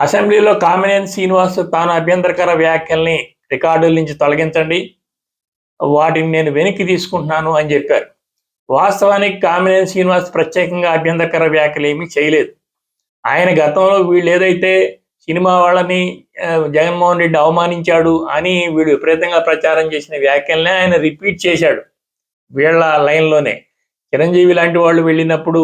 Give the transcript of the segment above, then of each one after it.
అసెంబ్లీలో కామినేని శ్రీనివాస్ తాను అభ్యంతరకర వ్యాఖ్యల్ని రికార్డుల నుంచి తొలగించండి. వాటిని నేను వెనక్కి తీసుకుంటున్నాను అని చెప్పారు. వాస్తవానికి కామినేని శ్రీనివాస్ ప్రత్యేకంగా అభ్యంతరకర వ్యాఖ్యలు ఏమీ చేయలేదు. ఆయన గతంలో వీళ్ళు ఏదైతే సినిమా వాళ్ళని జగన్మోహన్ రెడ్డి అవమానించాడు అని వీడు విపరీతంగా ప్రచారం చేసిన వ్యాఖ్యల్ని ఆయన రిపీట్ చేశాడు. వీళ్ళ లైన్లోనే. చిరంజీవి లాంటి వాళ్ళు వెళ్ళినప్పుడు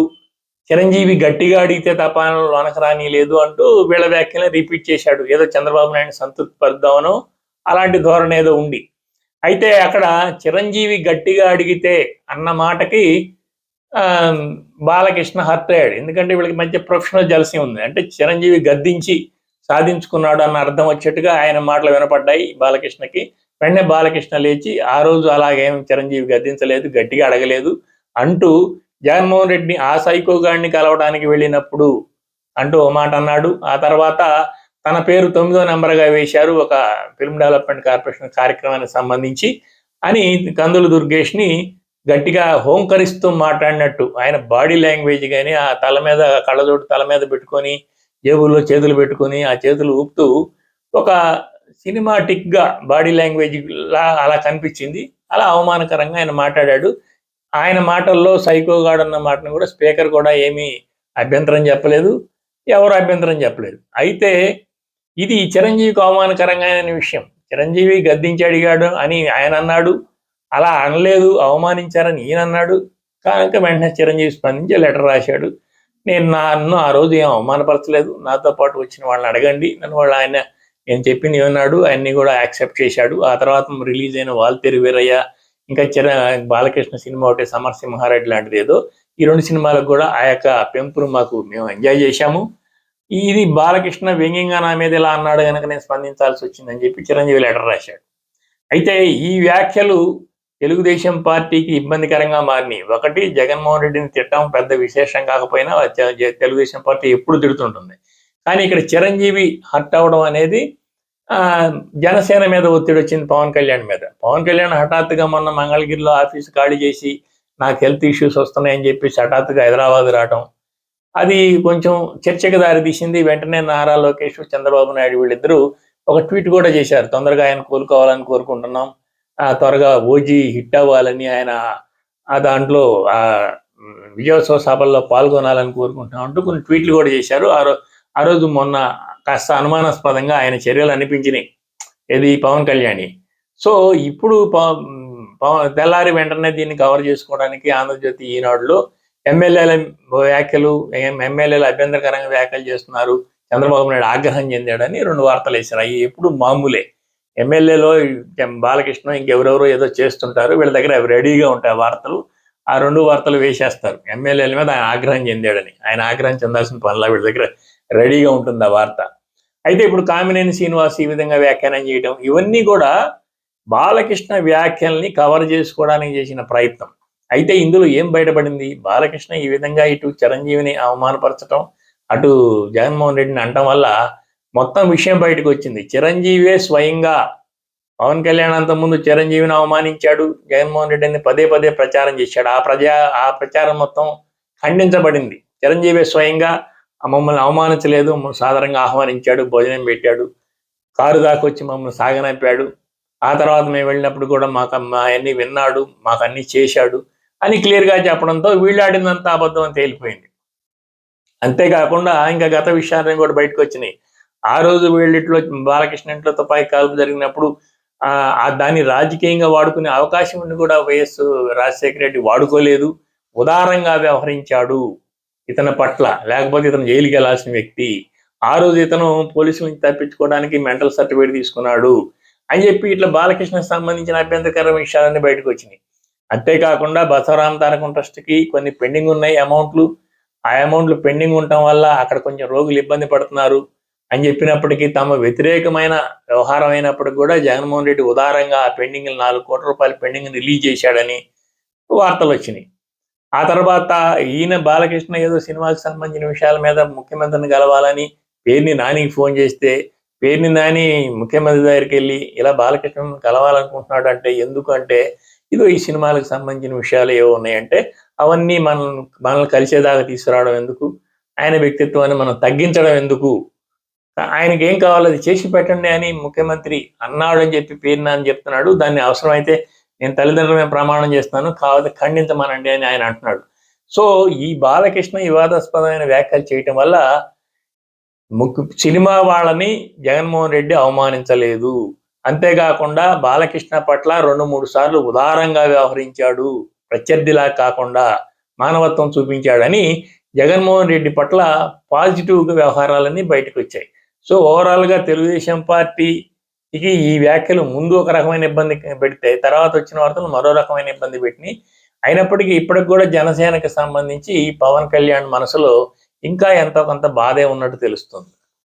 చిరంజీవి గట్టిగా అడిగితే తప్ప లోనకు లేదు అంటూ వీళ్ళ వ్యాఖ్యలను రిపీట్ చేశాడు. ఏదో చంద్రబాబు నాయుడు సంతృప్తి పరుద్దామనో అలాంటి ధోరణి ఏదో ఉంది. అయితే అక్కడ చిరంజీవి గట్టిగా అడిగితే అన్న మాటకి ఆ, బాలకృష్ణ హర్ట్ అయ్యాడు ఎందుకంటే వీళ్ళకి మధ్య ప్రొఫెషనల్ జలసి ఉంది. అంటే చిరంజీవి గద్దించి సాధించుకున్నాడు అన్న అర్థం వచ్చేట్టుగా ఆయన మాటలు వినపడ్డాయి బాలకృష్ణకి. వెంటనే బాలకృష్ణ లేచి ఆ రోజు అలాగేం చిరంజీవి గద్దించలేదు గట్టిగా అడగలేదు అంటూ జగన్మోహన్ రెడ్డిని ఆ సైకో గాడిని కలవడానికి వెళ్ళినప్పుడు అంటూ ఓ మాట అన్నాడు. ఆ తర్వాత తన పేరు తొమ్మిదో నెంబర్గా వేశారు ఒక ఫిల్మ్ డెవలప్మెంట్ కార్పొరేషన్ కార్యక్రమానికి సంబంధించి అని కందులు దుర్గేష్ని గట్టిగా హోంకరిస్తూ మాట్లాడినట్టు. ఆయన బాడీ లాంగ్వేజ్ కానీ ఆ తల మీద కళ్ళజోడు తల మీద పెట్టుకొని జేబుల్లో చేతులు పెట్టుకొని ఆ చేతులు ఊపుతూ ఒక సినిమాటిక్గా బాడీ లాంగ్వేజ్ అలా కనిపించింది. అలా అవమానకరంగా ఆయన మాట్లాడాడు. ఆయన మాటల్లో సైకోగాడు అన్న మాటను కూడా స్పీకర్ కూడా ఏమీ అభ్యంతరం చెప్పలేదు ఎవరు అభ్యంతరం చెప్పలేదు. అయితే ఇది చిరంజీవికి అవమానకరంగా అయిన విషయం. చిరంజీవి గద్దించి అడిగాడు అని ఆయన అన్నాడు అలా అనలేదు అవమానించారని ఈయన అన్నాడు. కనుక వెంటనే చిరంజీవి స్పందించి లెటర్ రాశాడు. నేను నన్ను ఆ రోజు ఏం అవమానపరచలేదు నాతో పాటు వచ్చిన వాళ్ళని అడగండి నన్ను వాళ్ళు ఆయన నేను చెప్పింది ఏమన్నాడు ఆయన్ని కూడా యాక్సెప్ట్ చేశాడు. ఆ తర్వాత రిలీజ్ అయిన వాల్తేరు వీరయ్య ఇంకా చిర బాలకృష్ణ సినిమా ఒకటి సమరసింహారెడ్డి లాంటిది ఏదో. ఈ రెండు సినిమాలకు కూడా ఆ యొక్క పెంపును మాకు మేము ఎంజాయ్ చేశాము. ఇది బాలకృష్ణ వ్యంగ్యంగా నా మీద ఇలా అన్నాడు కనుక నేను స్పందించాల్సి వచ్చిందని చెప్పి చిరంజీవి లెటర్ రాశాడు. అయితే ఈ వ్యాఖ్యలు తెలుగుదేశం పార్టీకి ఇబ్బందికరంగా మారినాయి. ఒకటి జగన్మోహన్ రెడ్డిని తిట్టడం పెద్ద విశేషం కాకపోయినా తెలుగుదేశం పార్టీ ఎప్పుడు తిడుతుంటుంది. కానీ ఇక్కడ చిరంజీవి హర్ట్ అవడం అనేది జనసేన మీద ఒత్తిడి వచ్చింది పవన్ కళ్యాణ్ మీద. పవన్ కళ్యాణ్ హఠాత్తుగా మొన్న మంగళగిరిలో ఆఫీస్ ఖాళీ చేసి నాకు హెల్త్ ఇష్యూస్ వస్తున్నాయని చెప్పేసి హఠాత్తుగా హైదరాబాద్ రావడం అది కొంచెం చర్చకు దారితీసింది వెంటనే నారా లోకేష్ చంద్రబాబు నాయుడు వీళ్ళిద్దరూ ఒక ట్వీట్ కూడా చేశారు. తొందరగా ఆయన కోలుకోవాలని కోరుకుంటున్నాం. ఆ త్వరగా ఓజీ హిట్ అవ్వాలని ఆయన ఆ దాంట్లో ఆ విజయోత్సవ సభల్లో పాల్గొనాలని కోరుకుంటున్నాం అంటూ కొన్ని ట్వీట్లు కూడా చేశారు. ఆ రో ఆ రోజు మొన్న కాస్త అనుమానాస్పదంగా ఆయన చర్యలు అనిపించినాయి. ఇది పవన్ కళ్యాణ్. సో ఇప్పుడు పవన్ తెల్లారి వెంటనే దీన్ని కవర్ చేసుకోవడానికి ఆంధ్రజ్యోతి ఈనాడులో ఎమ్మెల్యేల వ్యాఖ్యలు ఎమ్మెల్యేలు అభ్యంతరకరంగా వ్యాఖ్యలు చేస్తున్నారు. చంద్రబాబు నాయుడు ఆగ్రహం చెందాడని రెండు వార్తలు వేశారు. అవి ఎప్పుడు మామూలే. ఎమ్మెల్యేలో బాలకృష్ణ ఇంకెవరెవరో ఏదో చేస్తుంటారు. వీళ్ళ దగ్గర అవి రెడీగా ఉంటాయి వార్తలు. ఆ రెండు వార్తలు వేసేస్తారు. ఎమ్మెల్యేల మీద ఆయన ఆగ్రహం చెందాడని. ఆయన ఆగ్రహం చెందాల్సిన పనుల వీళ్ళ దగ్గర రెడీగా ఉంటుంది ఆ వార్త. అయితే ఇప్పుడు కామినేని శ్రీనివాస్ ఈ విధంగా వ్యాఖ్యానం చేయడం ఇవన్నీ కూడా బాలకృష్ణ వ్యాఖ్యల్ని కవర్ చేసుకోవడానికి చేసిన ప్రయత్నం. అయితే ఇందులో ఏం బయటపడింది? బాలకృష్ణ ఈ విధంగా ఇటు చిరంజీవిని అవమానపరచడం అటు జగన్మోహన్ రెడ్డిని అనటం వల్ల మొత్తం విషయం బయటకు వచ్చింది. చిరంజీవే స్వయంగా పవన్ కళ్యాణ్ అంత ముందు చిరంజీవిని అవమానించాడు జగన్మోహన్ రెడ్డిని పదే పదే ప్రచారం చేశాడు. ఆ ప్రజా ఆ ప్రచారం మొత్తం ఖండించబడింది. చిరంజీవే స్వయంగా మమ్మల్ని అవమానించలేదు మమ్మల్ని సాధారణంగా ఆహ్వానించాడు భోజనం పెట్టాడు కారు దాకా వచ్చి మమ్మల్ని సాగనంపాడు. ఆ తర్వాత మేము వెళ్ళినప్పుడు కూడా మాకు మా అన్ని విన్నాడు మాకు అన్ని చేశాడు అని క్లియర్గా చెప్పడంతో వీళ్ళాడినంత అబద్ధం అని తేలిపోయింది. అంతేకాకుండా ఇంకా గత విషయాన్ని కూడా బయటకు వచ్చినాయి. ఆ రోజు వీళ్ళిట్లో బాలకృష్ణ ఇంట్లో తుపాయి కాల్పు జరిగినప్పుడు ఆ దాన్ని రాజకీయంగా వాడుకునే అవకాశం కూడా వైఎస్ రాజశేఖర రెడ్డి వాడుకోలేదు ఉదారంగా వ్యవహరించాడు. ఇతని పట్ల లేకపోతే ఇతను జైలుకి వెళ్ళాల్సిన వ్యక్తి ఆ రోజు ఇతను పోలీసుల నుంచి తప్పించుకోవడానికి మెంటల్ సర్టిఫికేట్ తీసుకున్నాడు అని చెప్పి ఇట్లా బాలకృష్ణకు సంబంధించిన అభ్యంతరకర విషయాలన్నీ బయటకు వచ్చినాయి. అంతేకాకుండా బసవరామ తారకం ట్రస్ట్కి కొన్ని పెండింగ్ ఉన్నాయి అమౌంట్లు. ఆ అమౌంట్లు పెండింగ్ ఉండటం వల్ల అక్కడ కొంచెం రోగులు ఇబ్బంది పడుతున్నారు అని చెప్పినప్పటికీ తమ వ్యతిరేకమైన వ్యవహారం అయినప్పటికీ కూడా జగన్మోహన్ రెడ్డి ఉదారంగా ఆ పెండింగ్ నాలుగు కోట్ల రూపాయల పెండింగ్ రిలీజ్ చేశాడని వార్తలు వచ్చినాయి. ఆ తర్వాత ఈయన బాలకృష్ణ ఏదో సినిమాకి సంబంధించిన విషయాల మీద ముఖ్యమంత్రిని కలవాలని పేరుని నానికి ఫోన్ చేస్తే పేరుని నాని ముఖ్యమంత్రి దగ్గరికి వెళ్ళి ఇలా బాలకృష్ణ కలవాలనుకుంటున్నాడు అంటే ఎందుకు అంటే ఇదో ఈ సినిమాలకు సంబంధించిన విషయాలు ఏవో ఉన్నాయంటే అవన్నీ మనం మనల్ని కలిసేదాకా తీసుకురావడం ఎందుకు? ఆయన వ్యక్తిత్వాన్ని మనం తగ్గించడం ఎందుకు? ఆయనకి ఏం కావాలో అది చేసి పెట్టండి అని ముఖ్యమంత్రి అన్నాడు అని చెప్పి పేరు అని చెప్తున్నాడు. దాన్ని అవసరమైతే నేను తల్లిదండ్రుల మీద ప్రమాణం చేస్తాను కాకపోతే ఖండించమనండి అని ఆయన అంటున్నాడు. సో ఈ బాలకృష్ణ వివాదాస్పదమైన వ్యాఖ్యలు చేయటం వల్ల ముఖ్య సినిమా వాళ్ళని జగన్మోహన్ రెడ్డి అవమానించలేదు. అంతేకాకుండా బాలకృష్ణ పట్ల రెండు మూడు సార్లు ఉదారంగా వ్యవహరించాడు. ప్రత్యర్థిలా కాకుండా మానవత్వం చూపించాడని జగన్మోహన్ రెడ్డి పట్ల పాజిటివ్గా వ్యవహారాలన్నీ బయటకు వచ్చాయి. సో ఓవరాల్గా తెలుగుదేశం పార్టీ ఇక ఈ వ్యాఖ్యలు ముందు ఒక రకమైన ఇబ్బంది పెడితే తర్వాత వచ్చిన వార్తలు మరో రకమైన ఇబ్బంది పెట్టినాయి అయినప్పటికీ ఇప్పటికి కూడా జనసేనకి సంబంధించి పవన్ కళ్యాణ్ మనసులో ఇంకా ఎంతో కొంత బాధే ఉన్నట్టు తెలుస్తుంది.